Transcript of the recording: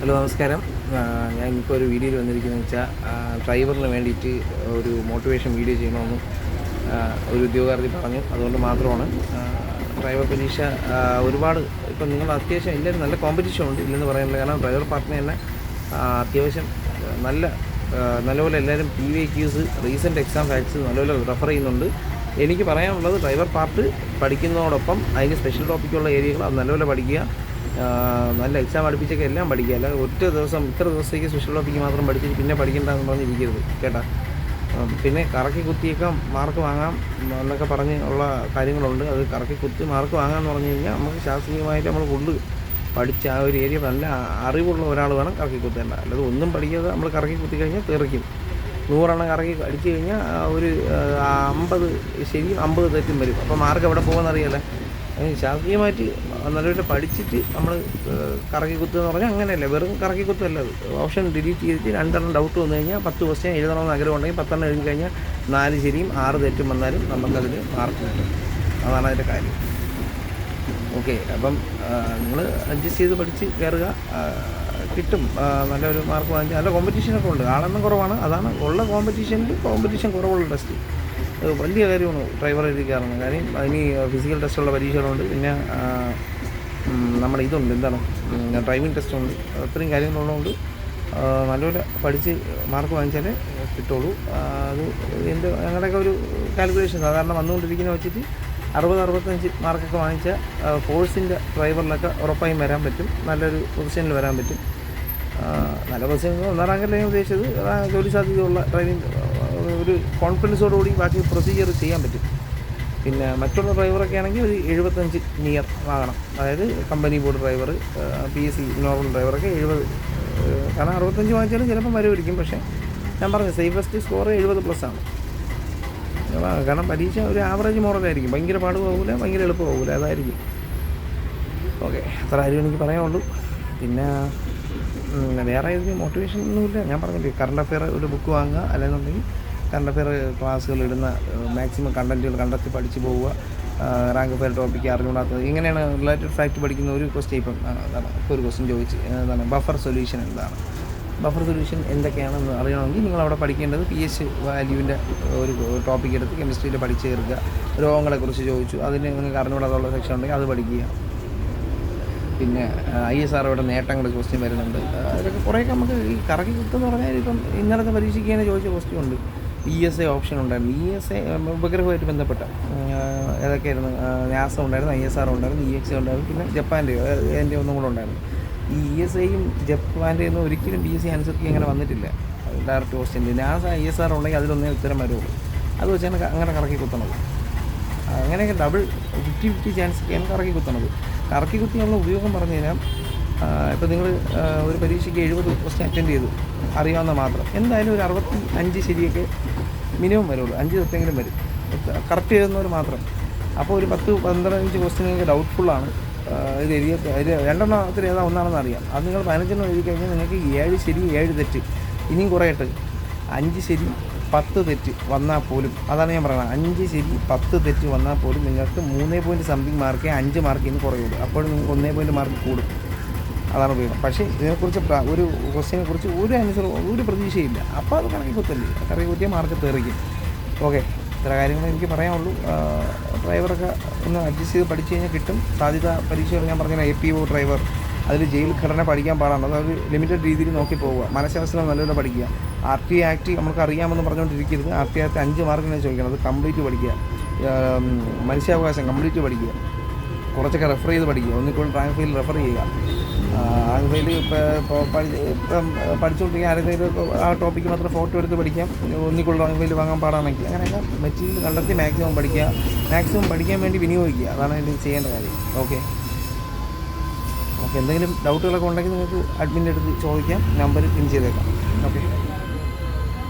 Hello നമസ്കാരം. ഞാൻ ഇപ്പോൾ ഒരു വീഡിയോയിൽ വന്നിരിക്കുന്നത് വെച്ചാൽ ഡ്രൈവറിന് വേണ്ടിയിട്ട് ഒരു മോട്ടിവേഷൻ വീഡിയോ ചെയ്യണമെന്ന് ഒരു ഉദ്യോഗാർത്ഥി പറഞ്ഞു. അതുകൊണ്ട് മാത്രമാണ് ഡ്രൈവർ പരീക്ഷ ഒരുപാട് ഇപ്പം നിങ്ങൾ അത്യാവശ്യം എല്ലാവരും നല്ല കോമ്പറ്റീഷൻ ഉണ്ട് ഇല്ലെന്ന് പറയാനില്ല. കാരണം ഡ്രൈവർ പാർട്ടിന് തന്നെ അത്യാവശ്യം നല്ല നല്ലപോലെ എല്ലാവരും P V Qs recent exam facts നല്ലപോലെ റെഫർ ചെയ്യുന്നുണ്ട്. എനിക്ക് പറയാനുള്ളത് ഡ്രൈവർ പാർട്ട് പഠിക്കുന്നതോടൊപ്പം അതിന് സ്പെഷ്യൽ ടോപ്പിക്കുള്ള ഏരിയകൾ അത് നല്ലപോലെ പഠിക്കുക. നല്ല എക്സാം അടുപ്പിച്ചൊക്കെ എല്ലാം പഠിക്കുക. അല്ലാതെ ഒറ്റ ദിവസം ഇത്ര ദിവസത്തേക്ക് സ്പെഷ്യൽ ടോപ്പിക്ക് മാത്രം പഠിച്ചിട്ട് പിന്നെ പഠിക്കണ്ടെന്ന് പറഞ്ഞിരിക്കരുത് കേട്ടാ? പിന്നെ കറക്കി കുത്തിയൊക്കെ മാർക്ക് വാങ്ങാം എന്നൊക്കെ പറഞ്ഞ് ഉള്ള കാര്യങ്ങളുണ്ട്. അത് കറക്കി കുത്തി മാർക്ക് വാങ്ങാമെന്ന് പറഞ്ഞു കഴിഞ്ഞാൽ നമുക്ക് ശാസ്ത്രീയമായിട്ട് നമ്മൾ ഫുള്ള് പഠിച്ച ആ ഒരു ഏരിയ നല്ല അറിവുള്ള ഒരാൾ വേണം കറക്കി കുത്തേണ്ട. അല്ലാതെ ഒന്നും പഠിക്കാതെ നമ്മൾ കറക്കി കുത്തി കഴിഞ്ഞാൽ തെറിക്കും. നൂറെണ്ണം കറക്കി അടിച്ചു കഴിഞ്ഞാൽ ഒരു അമ്പത് ശരിയും അമ്പത് തെറ്റും വരും. അപ്പോൾ മാർക്ക് എവിടെ പോകുമെന്ന് അറിയാലേ അതിന് മാറ്റി നല്ലപോലെ പഠിച്ചിട്ട് നമ്മൾ കറക്കി കുത്തുക എന്ന് പറഞ്ഞാൽ അങ്ങനെയല്ല. വെറും കറക്കി കുത്തല്ല അത്. ഓപ്ഷൻ ഡിലീറ്റ് ചെയ്തിട്ട് രണ്ടെണ്ണം ഡൗട്ട് വന്നു കഴിഞ്ഞാൽ പത്ത് ക്വസ്റ്റ്യൻ എഴുതണമെന്ന് ആഗ്രഹം ഉണ്ടെങ്കിൽ പത്തെണ്ണം എഴുതി കഴിഞ്ഞാൽ നാല് ശരിയും ആറ് തെറ്റും വന്നാലും നമുക്കതിൽ മാർക്ക് കിട്ടും. അതാണ് അതിന്റെ കാര്യം. ഓക്കെ അപ്പം നിങ്ങൾ അഡ്ജസ്റ്റ് ചെയ്ത് പഠിച്ച് കയറുക കിട്ടും. നല്ലൊരു മാർക്ക് വാങ്ങിച്ച്. നല്ല കോമ്പറ്റീഷനൊക്കെ ഉണ്ട്. ആളെണ്ണം കുറവാണ്. അതാണ് ഉള്ള കോമ്പറ്റീഷനിൽ കോമ്പറ്റീഷൻ കുറവുള്ള ടെസ്റ്റ് വലിയ കാര്യമാണ് എഴുതി കയറുന്നത് കാര്യം അതിന് ഫിസിക്കൽ ടെസ്റ്റുള്ള പരീക്ഷകളുണ്ട്. പിന്നെ നമ്മുടെ ഇതുണ്ട്. എന്താണ്? ഡ്രൈവിംഗ് ടെസ്റ്റ് ഉണ്ട്. അത്രയും കാര്യങ്ങളുള്ളതുകൊണ്ട് നല്ലപോലെ പഠിച്ച് മാർക്ക് വാങ്ങിച്ചാലേ കിട്ടുള്ളൂ. അത് എന്റെ ഞങ്ങളുടെയൊക്കെ ഒരു കാൽക്കുലേഷൻ സാധാരണ വന്നുകൊണ്ടിരിക്കുന്ന വെച്ചിട്ട് അറുപത് അറുപത്തഞ്ച് മാർക്കൊക്കെ വാങ്ങിച്ച ഫോഴ്സിന്റെ ഡ്രൈവറിലൊക്കെ ഉറപ്പായും വരാൻ പറ്റും. നല്ലൊരു പൊസിഷനിൽ വരാൻ പറ്റും. നല്ല പൊസിഷൻ ഒന്നാം റാങ്കല്ലേ ഞാൻ ഉദ്ദേശിച്ചത്? ജോലി സാധ്യതയുള്ള ഡ്രൈവിംഗ് ഒരു കോൺഫിഡൻസോടുകൂടി ബാക്കി പ്രൊസീജിയർ ചെയ്യാൻ പറ്റും. പിന്നെ മറ്റുള്ള ഡ്രൈവറൊക്കെ ആണെങ്കിൽ ഒരു എഴുപത്തഞ്ച് നിയർ ആകണം. അതായത് company board driver P S C normal ഡ്രൈവറൊക്കെ എഴുപത് കാരണം അറുപത്തഞ്ച് വാങ്ങിച്ചാലും ചിലപ്പം വരുമായിരിക്കും പക്ഷേ ഞാൻ പറഞ്ഞു സേഫസ്റ്റ് സ്കോർ എഴുപത് പ്ലസ് ആണ്. കാരണം പരീക്ഷ ഒരു ആവറേജ് മോഡലായിരിക്കും ഭയങ്കര പാട് പോകില്ല ഭയങ്കര എളുപ്പം പോകില്ല അതായിരിക്കും. ഓക്കെ അത്ര കാര്യം എനിക്ക് പറയാനുള്ളൂ. പിന്നെ വേറെ ഏതെങ്കിലും മോട്ടിവേഷൻ ഒന്നുമില്ല. ഞാൻ പറഞ്ഞില്ലേ കറണ്ട് അഫെയർ ഒരു ബുക്ക് വാങ്ങുക അല്ലെന്നുണ്ടെങ്കിൽ കറണ്ട് അഫെയർ ക്ലാസ്സുകൾ ഇടുന്ന മാക്സിമം കണ്ടന്റുകൾ കണ്ടെത്തി പഠിച്ചു പോവുക. റാങ്ക് ഫെയർ ടോപ്പിക്ക് അറിഞ്ഞുകൂടാത്തത്. ഇങ്ങനെയാണ് റിലേറ്റഡ് ഫാക്റ്റ് പഠിക്കുന്ന ഒരു ക്വസ്റ്റ്യൻ ഇപ്പം എന്താണ് ഒരു ക്വസ്റ്റ്യൻ ചോദിച്ച് എന്താണ് ബഫർ സൊല്യൂഷൻ എന്താണ്? ബഫർ സൊല്യൂഷൻ എന്തൊക്കെയാണെന്ന് അറിയണമെങ്കിൽ നിങ്ങൾ അവിടെ പഠിക്കേണ്ടത് പി എച്ച് വാല്യൂവിന്റെ ഒരു ടോപ്പിക് എടുത്ത് കെമിസ്ട്രിയിൽ പഠിച്ചു ചേർക്കുക. രോഗങ്ങളെക്കുറിച്ച് ചോദിച്ചു. അതിന് നിങ്ങൾക്ക് അറിഞ്ഞുകൂടാതുള്ള സെക്ഷൻ ഉണ്ടെങ്കിൽ അത് പഠിക്കുക. പിന്നെ ഐ എസ് ആർ നേട്ടങ്ങൾ ക്വസ്റ്റ്യൻ വരുന്നുണ്ട്. അതൊക്കെ കുറേയൊക്കെ നമുക്ക് ഈ കറക്കി കിട്ടുമെന്ന് പറഞ്ഞാൽ ഇപ്പം ഇന്നലത്തെ പരീക്ഷയ്ക്ക് തന്നെ ചോദിച്ച ക്വസ്റ്റ്യൻ ഉണ്ട്. ഇ എസ് എ ഓപ്ഷൻ ഉണ്ടായിരുന്നു. ഇ എസ് എ ഉപഗ്രഹമായിട്ട് ബന്ധപ്പെട്ട ഏതൊക്കെയായിരുന്നു? നാസ ഉണ്ടായിരുന്നു ഐ എസ് ആർ ഉണ്ടായിരുന്നു ഇ എക്സ് ഉണ്ടായിരുന്നു പിന്നെ ജപ്പാന്റെ എന്റെ ഒന്നും കൂടെ ഉണ്ടായിരുന്നു. ഈ ഇ എസ് എയും ജപ്പാന്റെ ഒന്നും ഒരിക്കലും ബി എസ് സി ആൻസർക്ക് ഇങ്ങനെ വന്നിട്ടില്ല. Direct question NASA I S R ഉണ്ടെങ്കിൽ അതിലൊന്നേ ഉത്തരം വരുള്ളൂ. അത് വെച്ചാണ് അങ്ങനെ കറക്കി കുത്തണത്. അങ്ങനെയൊക്കെ ഡബിൾ ഫിഫ്റ്റി ഫിഫ്റ്റി ചാൻസ് ഒക്കെയാണ് കറക്കി കുത്തണത്. കറക്കി കുത്തിയുള്ള ഉപയോഗം പറഞ്ഞു കഴിഞ്ഞാൽ ഇപ്പോൾ നിങ്ങൾ ഒരു പരീക്ഷയ്ക്ക് എഴുപത് ക്വസ്റ്റ്യൻ അറ്റൻഡ് ചെയ്തു. അറിയാവുന്ന മാത്രം. എന്തായാലും ഒരു അറുപത്തി അഞ്ച് ശരിയൊക്കെ മിനിമം വരുള്ളൂ. അഞ്ച് തെറ്റെങ്കിലും വരും. കറക്റ്റ് എഴുതുന്നവർ മാത്രം. അപ്പോൾ ഒരു പത്ത് പന്ത്രണ്ട് ക്വസ്റ്റ്യൻ നിങ്ങൾക്ക് ഡൗട്ട്ഫുള്ളാണ് ഇത് എഴുതിയ ഇത് രണ്ടെണ്ണത്തിൽ ഏതാ ഒന്നാണെന്ന് അറിയാം. അത് നിങ്ങൾ പതിനഞ്ചെണ്ണം എഴുതി കഴിഞ്ഞാൽ നിങ്ങൾക്ക് ഏഴ് ശരി ഏഴ് തെറ്റ്. ഇനിയും കുറയട്ടെ. അഞ്ച് ശരി പത്ത് തെറ്റ് വന്നാൽ പോലും അതാണ് ഞാൻ പറയുന്നത് അഞ്ച് ശരി പത്ത് തെറ്റ് വന്നാൽ പോലും നിങ്ങൾക്ക് മൂന്നേ പോയിന്റ് സംതിങ് മാർക്കേ അഞ്ച് മാർക്ക് ഇനി കുറയുള്ളൂ. അപ്പോഴും നിങ്ങൾക്ക് ഒന്നേ പോയിന്റ് മാർക്ക് കൂടും. അതാണ് ഉപയോഗം. പക്ഷേ ഇതിനെക്കുറിച്ച് ഒരു ക്വസ്റ്റ്യനെ കുറിച്ച് ഒരു ആൻസർ ഒരു പ്രതീക്ഷയില്ല. അപ്പോൾ അത് കണക്കി കുത്തല്ലേ? കണക്കി കുത്തിയ മാർക്ക് തെറിക്കും. ഓക്കെ. ഇത്ര കാര്യങ്ങൾ എനിക്ക് പറയാനുള്ളൂ. ഡ്രൈവറൊക്കെ ഒന്ന് അഡ്ജസ്റ്റ് ചെയ്ത് പഠിച്ചു കഴിഞ്ഞാൽ കിട്ടും. സാധ്യത പരീക്ഷകൾ ഞാൻ പറഞ്ഞ എ പി ഒ ഡ്രൈവർ. അതിൽ ജയിൽ ഘടന പഠിക്കാൻ പാടാണ്. അതൊരു ലിമിറ്റഡ് രീതിയിൽ നോക്കി പോവുക. മനഃശാസ്ത്രം നല്ലപോലെ പഠിക്കുക. ആർ ടി ആക്ട് നമുക്ക് അറിയാമെന്ന് പറഞ്ഞുകൊണ്ടിരിക്കരുത് ആർ ടി ആക്ട് അഞ്ച് മാർക്കിനെ ചോദിക്കണം. അത് കംപ്ലീറ്റ് പഠിക്കുക. മനുഷ്യാവകാശം കംപ്ലീറ്റ് പഠിക്കുക. കുറച്ചൊക്കെ റെഫർ ചെയ്ത് പഠിക്കുക. റാങ്ക് ഫെയിൽ റെഫർ ചെയ്യുക. ഫെയിൽ ഇപ്പോൾ ഇപ്പം പഠിച്ചുകൊണ്ടിരിക്കുക ആരെങ്കിലും ആ ടോപ്പിക്ക് മാത്രം ഫോട്ടോ എടുത്ത് പഠിക്കാം. ഒന്നിക്കുള്ള റാങ്ക് വാങ്ങാൻ പാടാണെങ്കിൽ അങ്ങനെയൊക്കെ മെറ്റീരിയൽ കണ്ടെത്തി മാക്സിമം പഠിക്കുക. മാക്സിമം പഠിക്കാൻ വേണ്ടി വിനിയോഗിക്കുക. അതാണ് ഇതിൽ ചെയ്യേണ്ട കാര്യം. ഓക്കെ. ഓക്കെ എന്തെങ്കിലും ഡൗട്ടുകളൊക്കെ ഉണ്ടെങ്കിൽ നിങ്ങൾക്ക് അഡ്മിന്റെ അടുത്ത് ചോദിക്കാം. നമ്പർ പിൻ ചെയ്തേക്കാം. ഓക്കെ.